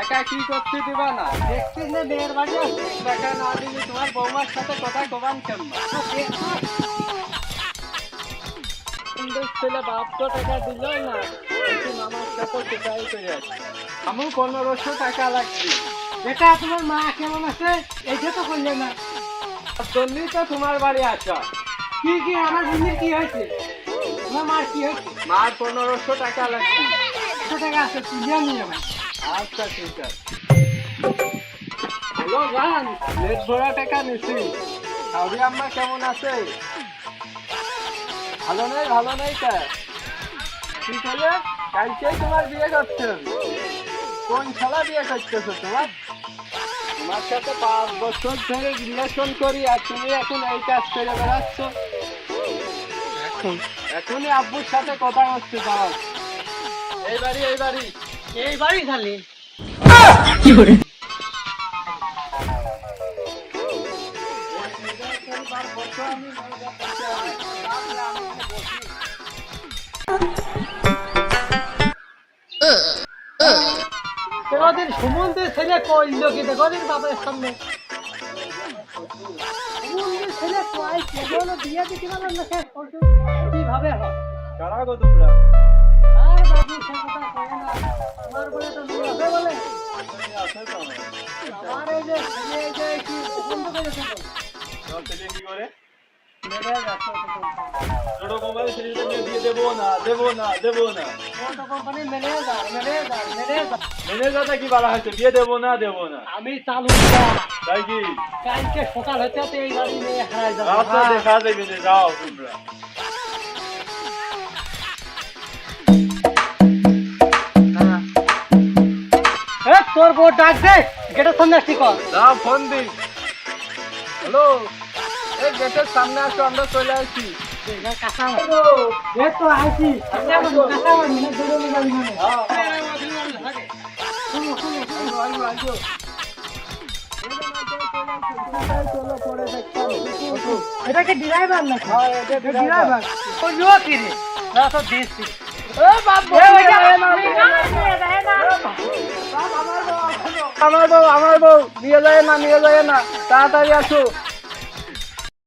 টাকা কি করতে দিবা না? দেখছিস না মেয়ের বাড়ি টাকা না দিলে তোমার বৌমার সাথে কথা কবান কেমন? সুন্দর ছেলে বাপ তো টাকা দিল না মামার সাথে কোথায় করে? আমি পনেরোশো টাকা লাগবে বেটা তোমার মা কেমন আছে? এইটা তো করলে না। জন্যই তো তোমার বাড়ি আসা। কি কি আমার বোনের কি হয়েছে? তোমার মার কি হয়েছে? মার পনেরোশো টাকা লাগবে টাকা আছে তুলিয়া নিয়ে যাবে আচ্ছা ঠিক আছে। হ্যালো গান লেট ভরা টাকা নিছি। হাউরি আম্মা কেমন আছে? ভালো নেই ভালো নেই তা ঠিক হলে কালকেই তোমার বিয়ে করতে কোন শালা বিয়ে করতেছো তোমার? তোমার সাথে পাঁচ বছর ধরে রিলেশন করি আর তুমি এখন এই কাজ করে বেড়াচ্ছ। এখন? এখনই আব্বুর সাথে কথা হচ্ছে তার এই বাড়ি এই বাড়ি। এই বাড়ি খালি। তোমাদের সুমন্দের ছেলে কইল কি দেখো দিন বাবার সামনে? সুমন্দের ছেলে কয় বিয়ে দিতে পারলাম না শেষ কীভাবে হয় কারা গো তোমরা? আর বাবু সে কথা তোর বউ ডাক দে গেটের যাও ফোন দিন হ্যালো? এই গেটের সামনে আসো আমরা চলে শুনো শুনো এটা কি ড্রাইভার নাকি ড্রাইভার কইলো কি রে? না তো দিছি এ বাপ। আমার বউ আমার বউ নিয়ে যায় না নিয়ে যায় না তাড়াতাড়ি আসো।